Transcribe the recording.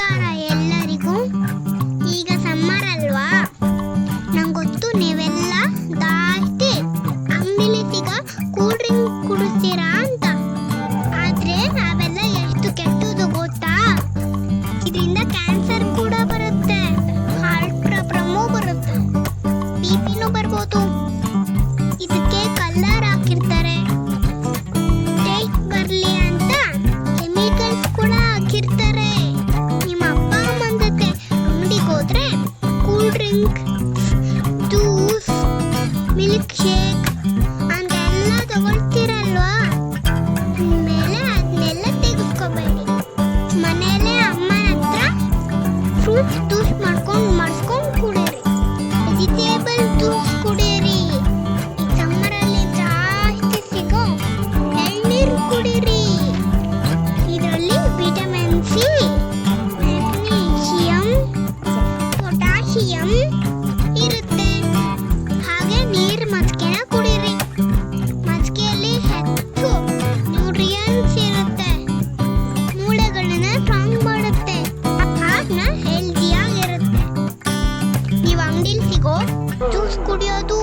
ನಮಸ್ಕಾರ ಎಲ್ಲರಿಗೂ. ಈಗ ಸಮ್ಮರ್ ಅಲ್ವಾ? ನಂಗೆ ಗೊತ್ತು ನೀವೆಲ್ಲ ದಾಸ್ತಿ ಅಂಗಡಿಲಿ ಸಿಗ ಕೂಲ್ ಡ್ರಿಂಕ್ ಕುಡಿಸ್ತೀರಾ ಅಂತ. ಆದ್ರೆ ಅವೆಲ್ಲ ಎಷ್ಟು ಕೆಟ್ಟದು ಗೊತ್ತಾ? ಇದರಿಂದ ಕೂಲ್ ಡ್ರಿಂಕ್ ಜ್ಯೂಸ್ ಪೊಟ್ಯಾಷಿಯಂ ಇರುತ್ತೆ. ಹಾಗೆ ನೀರು ಮಜ್ಜಿಗೆನ ಕುಡಿರಿ. ಮಜ್ಜಿಗೆಯಲ್ಲಿ ಹೆಚ್ಚು ನ್ಯೂಟ್ರಿಯನ್ಸ್ ಇರುತ್ತೆ. ಮೂಳೆಗಳನ್ನ ಸ್ಟ್ರಾಂಗ್ ಮಾಡುತ್ತೆ. ಹಾರ್ಟ್ನ ಹೆಲ್ದಿಯಾಗಿರುತ್ತೆ ನೀವು ಅಂಗಡಿಲಿ ಸಿಗೋ ಜ್ಯೂಸ್ ಕುಡಿಯೋದು